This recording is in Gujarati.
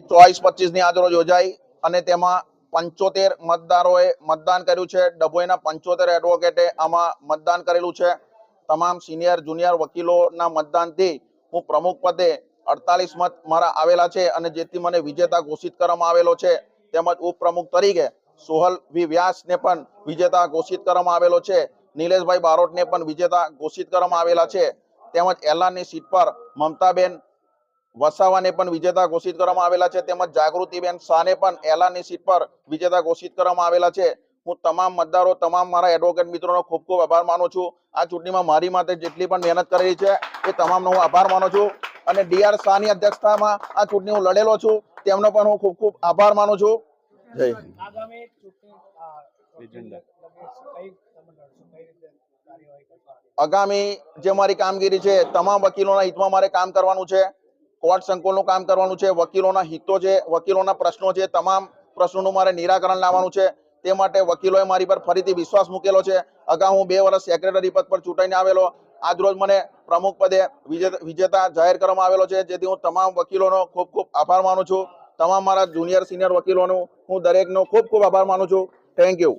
ચોવીસ પચીસની આજરોજ યોજાઈ અને તેમાં પંચોતેર મતદારોએ મતદાન કર્યું છે. ડભોઈના પંચોતેર એડવોકેટે આમાં મતદાન કરેલું છે. તમામ સિનિયર, જુનિયર વકીલોના મતદાનથી હું પ્રમુખ પદે અડતાલીસ મત મારા આવેલા છે અને જેથી મને વિજેતા ઘોષિત કરવામાં આવેલો છે. તેમજ ઉપપ્રમુખ તરીકે સોહલ વી. વ્યાસને પણ વિજેતા ઘોષિત કરવામાં આવેલો છે. નિલેશભાઈ બારોટને પણ વિજેતા ઘોષિત કરવામાં આવેલા છે. તેમજ એલાનની સીટ પર મમતાબેન વસાવાને પણ વિજેતા ઘોષિત કરવામાં આવેલા છે. તેમજ જાગૃતિબેન શાહને પણ એલાની સીટ પર વિજેતા ઘોષિત કરવામાં આવેલા છે. હું તમામ મતદારો તમામ મારા એડવોકેટ મિત્રોનો ખૂબ ખૂબ આભાર માનું છું. આ ચૂંટણીમાં મારી માટે જેટલી પણ મહેનત કરેલી છે એ તમામનો હું આભાર માનું છું. અને ડીઆર શાહની અધ્યક્ષતામાં આ ચૂંટણી હું લડેલો છું. તેમનો પણ હું ખૂબ ખૂબ આભાર માનું છું. જય? આગામી જે મારી કામગીરી છે તમામ વકીલોના હિતમાં મારે કામ કરવાનું છે. કોર્ટ સંકુલનું કામ કરવાનું છે, વકીલોના હિતો છે, વકીલોના પ્રશ્નો છે, તમામ પ્રશ્નોનું મારે નિરાકરણ લાવવાનું છે. તે માટે વકીલોએ મારી પર ફરીથી વિશ્વાસ મૂકેલો છે. અગાઉ હું બે વર્ષ સેક્રેટરી પદ પર ચૂંટાઈને આવેલો. આજ રોજ મને પ્રમુખ પદે વિજેતા જાહેર કરવામાં આવેલો છે. જેથી હું તમામ વકીલોનો ખૂબ ખૂબ આભાર માનું છું. તમામ મારા જુનિયર, સિનિયર વકીલોનો હું દરેકનો ખૂબ ખૂબ આભાર માનું છું. Thank you